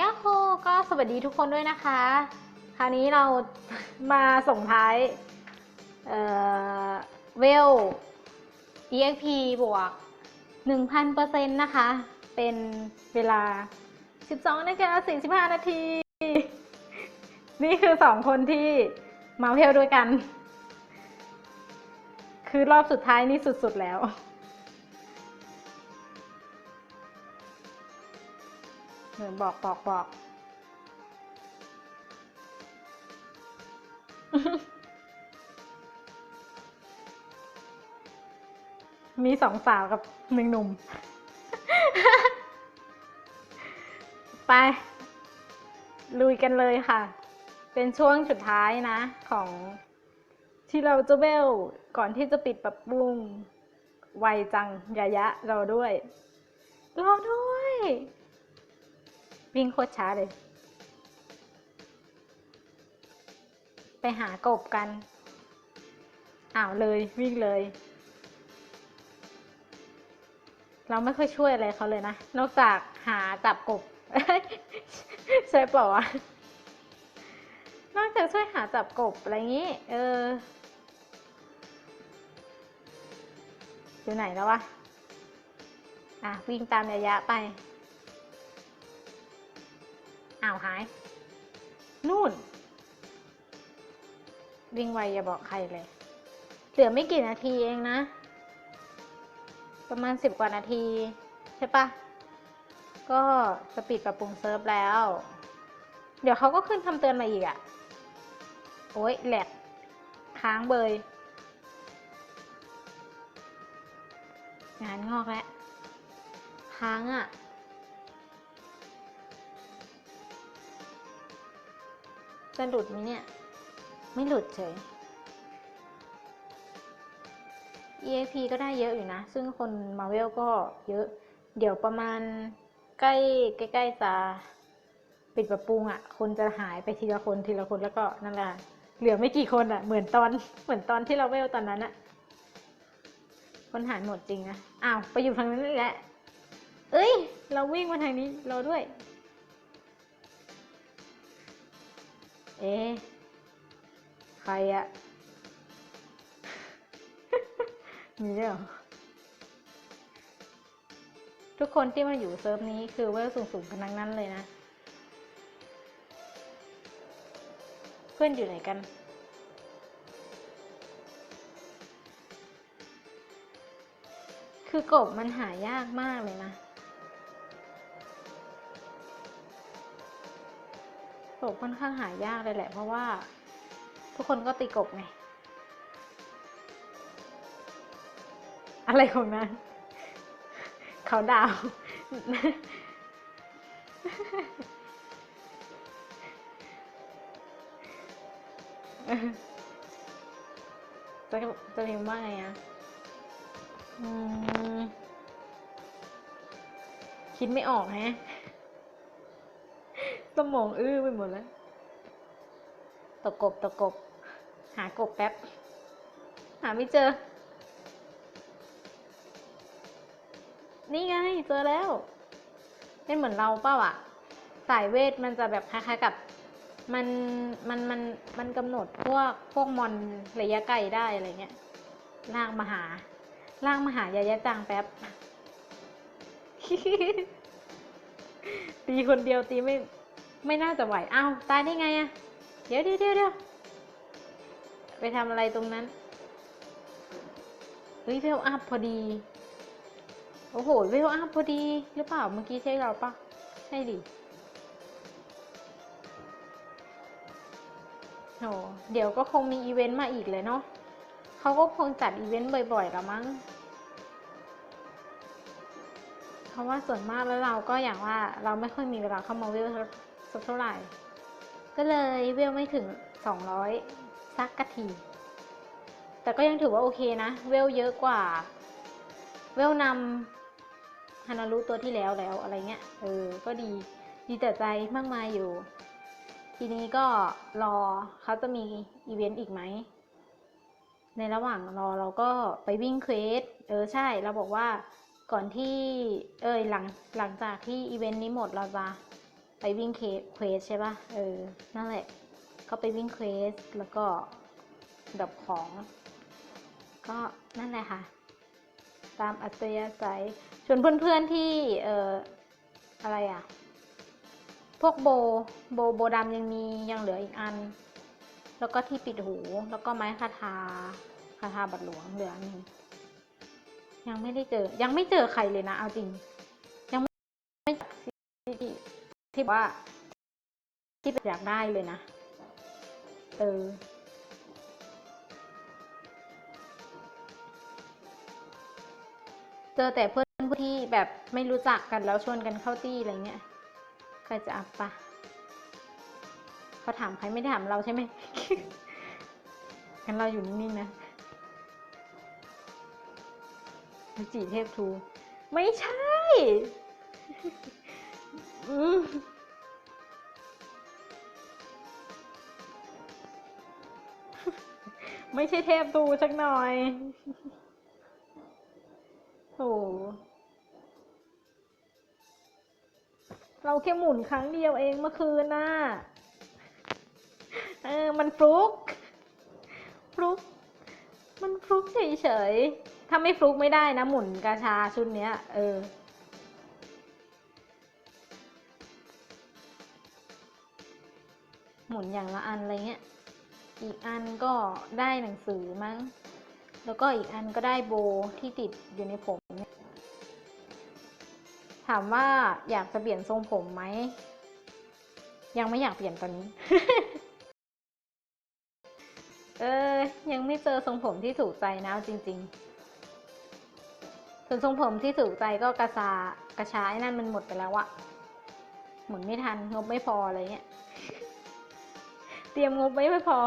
ยาโฮก็สวัสดีทุกคนด้วยนะคะ คราวนี้เรามาส่งท้ายเอ่อเวล EXP บวก 1,000%นะคะ เป็นเวลา 12นาฬิกา45 นาที นี่คือสองคนที่มาเวลด้วยกัน คือรอบสุดท้ายนี่สุดๆแล้ว เหมือนบอกบอกบอกมีสองสาวกับหนึ่งหนุ่ม ไป ลุยกันเลยค่ะ เป็นช่วงสุดท้ายนะ ของที่เราจะเบลก่อนที่จะปิดปรับปรุงไวจังยายะรอด้วย รอด้วย วิ่งโคตรช้าเลย ไปหากบกัน อ้าวเลยวิ่งเลย เราไม่ค่อยช่วยอะไรเขาเลยนะ นอกจากหาจับกบ ใช่เปล่าวะนอกจากช่วยหาจับกบอะไรงี้ เออ อยู่ไหนแล้ววะ อะ วิ่งตามระยะไป อ้าวหาย นู่น วิ่งไวอย่าบอกใครเลย เหลือไม่กี่นาทีเองนะ ประมาณสิบกว่านาที ใช่ปะ ก็จะปิดปรับปรุงเซิร์ฟแล้ว เดี๋ยวเขาก็ขึ้นคำเตือนมาอีกอะ่ะ โอ้ยแหลกค้างเบย งานงอกแล้วค้างอะ่ะ จะหลุดไหมเนี่ย ไม่หลุดเฉย EXP ก็ได้เยอะอยู่นะ ซึ่งคนมาเวลก็เยอะ เดี๋ยวประมาณใกล้ใกล้ๆจะปิดปรับปรุงอะ่ะ คนจะหายไปทีละคนทีละคนแล้วก็นั่นแหละ เหลือไม่กี่คนอะ่ะ เหมือนตอนเหมือนตอนที่เราเวลตอนนั้นอะ่ะ คนหายหมดจริงนะ อ้าว ไปอยู่ทางนั้นแหละ เอ้ย เราวิ่งมาทางนี้ เราด้วย เอ๊ะใครอะ มีด้วยเหรอ ทุกคนที่มาอยู่เซิร์ฟนี้คือเวลสูงๆกันทั้งนั้นเลยนะ เพื่อนอยู่ไหนกันคือกบมันหายากมากเลยนะ กบค่อนข้างหายากเลยแหละ เพราะว่าทุกคนก็ตีกบไง อะไรของนั้น เขาดาว จะจะพิมพ์ว่าไงอะคิดไม่ออกแฮะ สมองอื้อไปหมดแล้วตกกบตกกบ หากบแป๊บ หาไม่เจอ นี่ไง เจอแล้วเป็นเหมือนเราเป้าอะสายเวทมันจะแบบคล้ายๆกับมันมันมันมันกำหนดพวกพวกมอนระยะไกลได้อะไรเงี้ยล่างมหาล่างมาหายายะจังแป๊บ ตีคนเดียวตีไม่ ไม่น่าจะไหวเอ้าตายได้ไงอะเดี๋ยวเดี๋ยวเดี๋ยวเดี๋ยวไปทำอะไรตรงนั้น เฮ้ยเวลอัพพอดี โอ้โหเวลอัพพอดีหรือเปล่าเมื่อกี้ใช่เราปะใช่ดิโหเดี๋ยวก็คงมีอีเวนต์มาอีกเลยเนาะเขาก็คงจัดอีเวนต์บ่อยๆล้วมั้งเพราะว่าส่วนมากแล้วเราก็อย่างว่าเราไม่ค่อยมีเวลาเข้ามาเวล สักเท่าไหร่ ก็เลยเวลไม่ถึง 200 สักกะที แต่ก็ยังถือว่าโอเคนะ เวลเยอะกว่า เวลนำฮานารุตัวที่แล้วแล้วอะไรเงี้ย เออ ก็ดี ดีแต่ใจมากมายอยู่ ทีนี้ก็รอเขาจะมีอีเวนต์อีกไหม ในระหว่างรอเราก็ไปวิ่งเควส เออใช่ เราบอกว่าก่อนที่ เอยหลัง หลังจากที่อีเวนต์นี้หมดเราจะ ไปวิ่งเคเควสใช่ปะเออ นั่นแหละ ก็ไปวิ่งเควสแล้วก็ดับของ ก็นั่นแหละค่ะ ตามอัตยาศัยชวนเพื่อนๆที่ เอ่อ อะไรอะ พวกโบ โบโบดำยังมียังเหลืออีกอัน แล้วก็ที่ปิดหู แล้วก็ไม้คาทาคาทาบัดหลวงเหลืออันนึงยังไม่ได้เจอ ยังไม่เจอใครเลยนะ เอาจริง ยังไม่ไม่ ที่ว่า ที่อยากได้เลยนะ เออ เจอแต่เพื่อนที่แบบไม่รู้จักกันแล้วชวนกันเข้าตี้อะไรเงี้ยใครจะอัพปะเขาถามใครไม่ได้ถามเราใช่ไหมงั้นเราอยู่นิ่งๆนะจิเทพทู ไม่ใช่ ไม่ใช่เทพทูสักหน่อยโอ้เราแค่หมุนครั้งเดียวเองเมื่อคืนน่ะ เออ มันฟลุก ฟลุก มันฟลุกเฉยๆ ถ้าไม่ฟลุกไม่ได้นะหมุนกาชาชุดเนี้ย เออ นอย่างละอันอะไรเงี้ย อีกอันก็ได้หนังสือมั้ง แล้วก็อีกอันก็ได้โบที่ติดอยู่ในผมถามว่าอยากจะเปลี่ยนทรงผมไหม ยังไม่อยากเปลี่ยนตอนนี้ เออ ยังไม่เจอทรงผมที่ถูกใจนะจริง ๆ ส่วนทรงผมที่ถูกใจก็กระซากระชายนั่นมันหมดไปแล้วอะหมุนไม่ทันงบไม่พออะไรเงี้ย เตรียมงบไว้ไม่พอ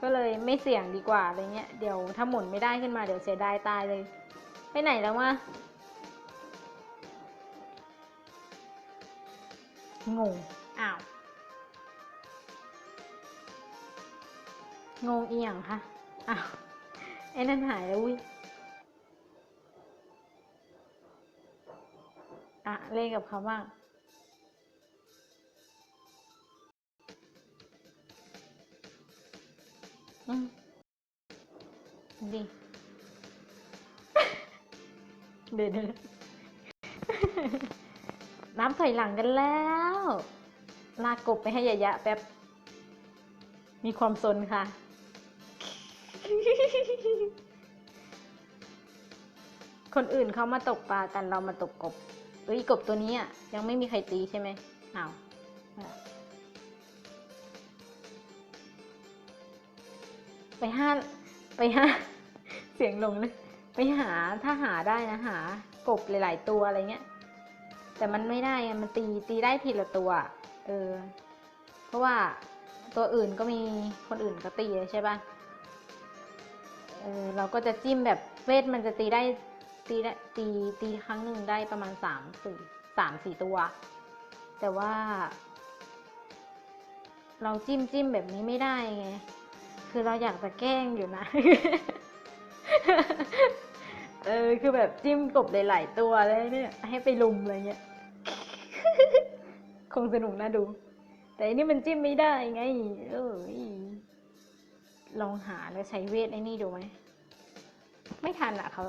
ก็เลยไม่เสี่ยงดีกว่าอะไรเงี้ย เดี๋ยวถ้าหมุนไม่ได้ขึ้นมาเดี๋ยวเสียดายตายเลย ไปไหนแล้ววะงง อ้าว งงเอียงคะอ้าว ไอ้นั่นหายแล้วอุ้ยอะ เล่นกับเขาบ้าง ดีเดี๋ยวเดี๋ยวน้ำถอยหลังกันแล้ว ลากกบไปให้ยะยะแป๊บ มีความสนค่ะ คนอื่นเขามาตกปลากันเรามาตกกบเอ้ยกบตัวนี้อะยังไม่มีใครตีใช่ไหมอ้าว ไปห้าไปห้าเสียงลงเลยไปหาถ้าหาได้นะหากบหลาย ๆ ตัวอะไรเงี้ย แต่มันไม่ได้ไงมันตีตีได้ทีละตัว เออ เพราะว่าตัวอื่นก็มีคนอื่นก็ตีใช่ป่ะเออเราก็จะจิ้มแบบเวทมันจะตีได้ตีได้ตีตีครั้งหนึ่งได้ประมาณสามสี่สามสี่ตัว แต่ว่า เราจิ้มจิ้มแบบนี้ไม่ได้ไง คือเราอยากจะแกล้งอยู่นะ เออ คือแบบจิ้มกบหลายๆตัวเลยเนี่ย ให้ไปลุมอะไรเงี้ย คงสนุกน่าดู แต่อันนี่มันจิ้มไม่ได้ไง เออลองหาแล้วใช้เวทไอ้นี่ดูไหม ไม่ทันอะเขา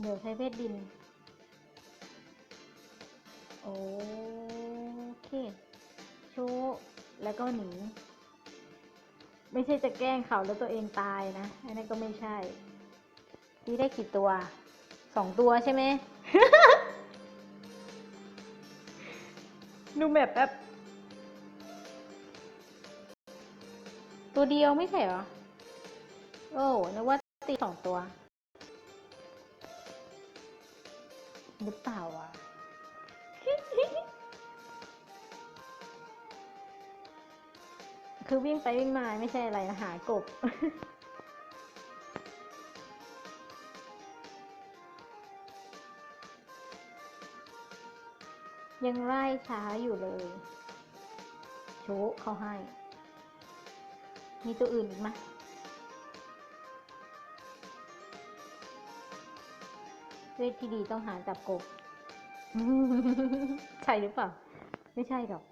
เดี๋ยวใช้เวทดิน โอเค ชว์แล้วก็หนี ไม่ใช่จะแกล้งเขาแล้วตัวเองตายนะอันนั้นก็ไม่ใช่นี่ได้กี่ตัวสองตัวใช่ไหมดูแบบแบบตัวเดียวไม่ใช่เหรอ โอ้นึกว่าตีสองตัวหรือเปล่าอะ คือวิ่งไปวิ่งมาไม่ใช่อะไรนะหากบ ยังไล่ช้าอยู่เลย โชะเขาให้ มีตัวอื่นอีกไหมเวทที่ดีต้องหาจับกบ ใช่หรือเปล่า ไม่ใช่หรอก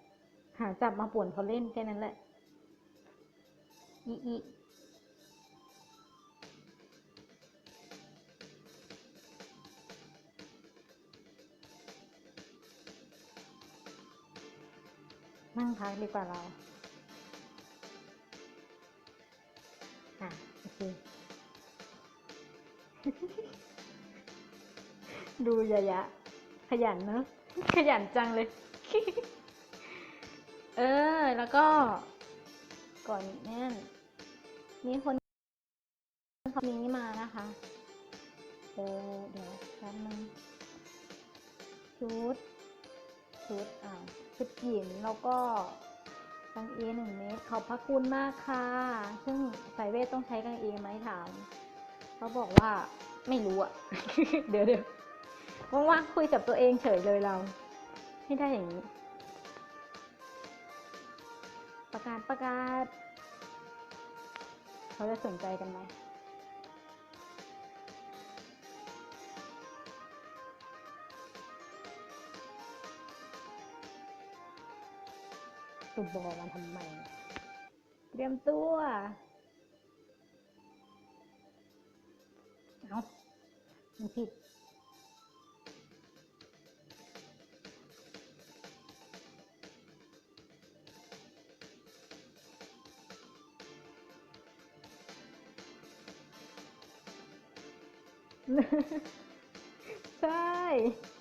หาจับมาป่วนเขาเล่นแค่นั้นแหละ อีอีนั่งพักดีกว่าเรา อะ โอเค ดูยะยะ ขยันเนอะขยันจังเลย เออ แล้วก็ ก่อนเนี่ย มีคนคอมนี้มานะคะเดี๋ยวเดี๋ยวแป๊บนึงชุดชุดอ่าชุดหญิงแล้วก็กางเอหนึ่งเมตรขอบพระคุณมากค่ะ ซึ่งสายเวทต้องใช้กางเอไหมถามเขาบอกว่าไม่รู้อะเดี๋ยวเดี๋ยวว่างๆคุยกับตัวเองเฉยเลยเรา ให้ได้อย่างนี้ ประกาศประกาศ เขาจะสนใจกันไหมตุบอมันทำไม เตรียมตัว เอามันผิด ใช่